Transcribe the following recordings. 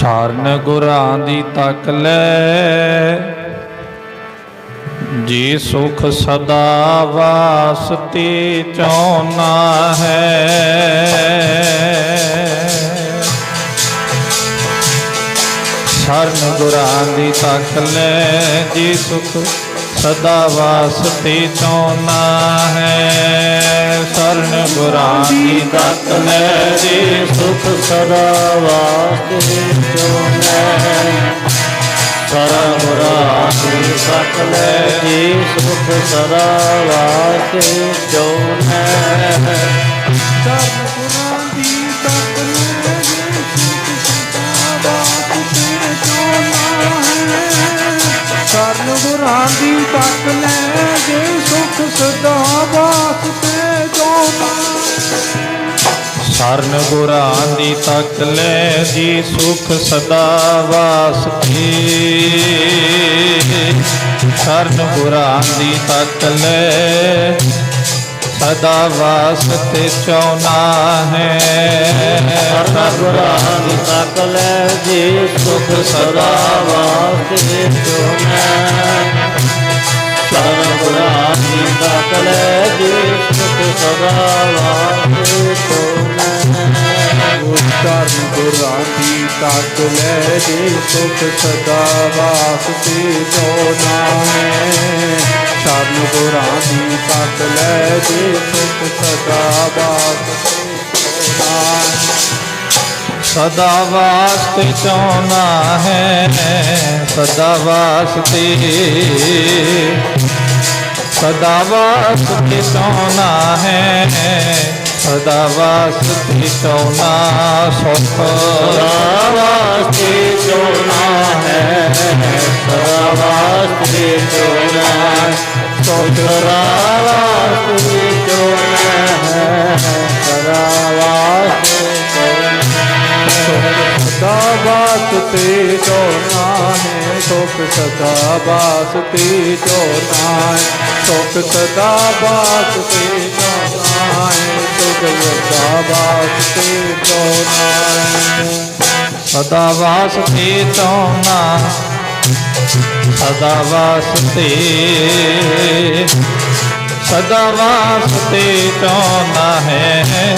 ਸਰਨ ਗੁਰਾਂ ਦੀ ਤੱਕ ਲੈ। ਜੀ ਸੁਖ ਸਦਾ ਵਾਸਤੇ ਚਾਉਨਾ ਹੈ। ਸਰਨ ਗੁਰਾਂ ਦੀ ਤੱਕ ਲੈ ਜੀ ਸੁਖ ਸਦਾ ਵਾਸਤੇ ਚਾਉਨਾ ਹੈ। ਸਰਨ ਗੁਰਾਂ ਦੀ ਤੱਕ ਲੈ ਜੀ ਸੁਖ ਸਦਾ ਵਾਸਤੇ ਚਾਉਨਾ ਸਰਨ ਗੁਰਾਂ ਦੀ ਤੱਕ ਲੈ ਜੀ ਸੁਖ ਸਦਾ ਵਾਸਤੇ ਚਾਉਨਾ ਧਰਮ ਗੁਰਾਂ ਸੁਖ ਸਦਾ ਬਾਤ ਤੇ ਜਾਣਾ ਸਰਨ ਗੁਰਾਂ ਦੀ ਤੱਕ ਲੈ ਜੇ ਸੁਖ ਸਦਾ ਵਾਸਤੇ। ਸਰਨ ਗੁਰਾਂ ਦੀ ਤੱਕ ਲੈ ਸਦਾ ਵਾਸਤੇ ਚਾਉਨਾ ਹੈ। ਸਰਨ ਗੁਰਾਂ ਜੀ ਤੱਕ ਸੁਖ ਸਦਾ ਵਾਸਤੇ ਚਾਉਨਾ ਸਰਨ ਗੁਰਾਂ ਦੀ ਤੱਕ ਸੁਖ ਸਦਾ ਵਾਸਤੇ ਚਾਉਨਾ ਧਰਮ ਗੁਰਾਂ ਦੀ ਤੱਕ ਲੈ ਜੀ ਸੁਖ ਸਦਾ ਵਾਸਤੇ ਜਾਣਾ ਹੈ ਧਰਮ ਗੁਰਾਂ ਦੀ ਤੱਕ ਲੈ ਜੇ ਸੁਖ ਸਦਾ ਵਾਸਤੇ ਸਦਾ ਵਾਸਤੇ ਚਾਉਨਾ ਹੈ ਸਦਾ ਵਾਸਤੇ। ਸਦਾ ਵਾਸਤੇ ਚਾਉਨਾ ਹੈ ਸਦਾ ਵਾਸਤੇ ਚਾਉਨਾ ਸੁਖ। ਸਦਾ ਵਾਸਤੇ ਚਾਉਨਾ ਹੈ ਸਦਾ ਵਾਸਤੇ ਚਾਉਨਾ ਸੁਖ। ਸਦਾ ਸਦਾ ਵਾਸਤੇ ਜਾਣਾ ਹੈ ਸੁਖ ਸਦਾ ਵਾਸਤੇ ਜਾਣਾ ਹੈ ਸੁਖ ਸਦਾ ਵਾਸਤੇ ਜਾਣਾ ਹੈ ਸੁਖ ਸਦਾ ਵਾਸਤੇ ਜਾਣਾ ਹੈ ਸਦਾ ਵਾਸਤੇ ਚਾਉਨਾ ਸਦਾ ਵਾਸਤੇ ਸਦਾ ਵਾਸਤੇ ਚਾਉਨਾ ਹੈ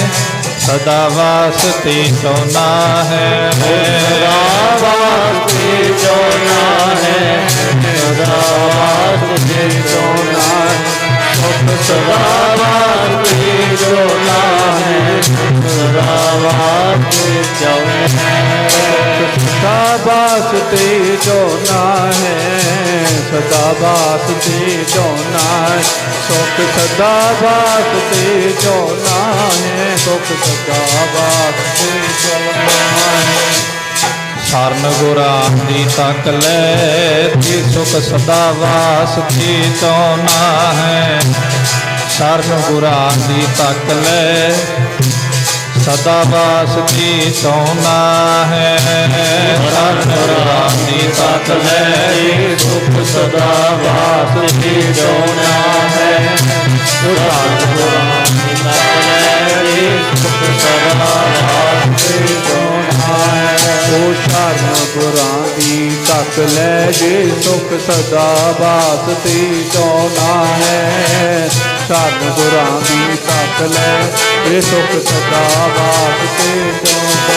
ਸਦਾ ਵਾਸਤੇ ਚਾਉਨਾ ਹੈ। ਸਦਾ ਵਾਸਤੇ ਚਾਉਨਾ ਹੈ। ਸਦਾ ਸਦਾ ਵਾਸਤੇ ਜਾਣਾ ਹੈ ਸਦਾ ਵਾਸਤੇ ਜਾਣਾ ਹੈ। ਸੁਖ ਸਦਾ ਵਾਸਤੇ ਜਾਣਾ ਹੈ, ਸੁਖ ਸਦਾ ਵਾਸਤੇ ਜਾਣਾ ਹੈ। ਸਰਨ ਗੁਰਾਂ ਦੀ ਤੱਕ ਲੈ ਤੇ ਸੁਖ ਸਦਾ ਵਾਸਤੇ ਚਾਉਨਾ ਹੈ। ਸਰਨ ਗੁਰਾਂ ਦੀ ਤੱਕ ਲੈ ਸਦਾ ਵਾਸਤੇ ਚਾਉਨਾ ਹੈ। ਸਰਨ ਗੁਰਾਂ ਦੀ ਤੱਕ ਲੈ ਤੇ ਸੁਖ ਸਦਾ ਵਾਸਤੇ ਚਾਉਨਾ ਹੈ। ਸਰਨ ਗੁਰਾਂ ਦੀ ਤੱਕ ਲੈ ਤੇ ਸੁਖ ਸਦਾ ਵਾਸਤੇ ਚਾਉਨਾ ਹੈ। ਉਹ ਸ਼ਰਨ ਗੁਰਾਂ ਦੀ ਤੱਕ ਲੈ ਜੇ ਸੁਖ ਸਦਾ ਵਾਸਤੇ ਚਾਉਣਾ ਹੈ। ਸ਼ਰਨ ਗੁਰਾਂ ਦੀ ਸੁਖ ਲੈ ਇਹ ਸੁਖ ਸਦਾ ਵਾਸਤੇ ਜੋ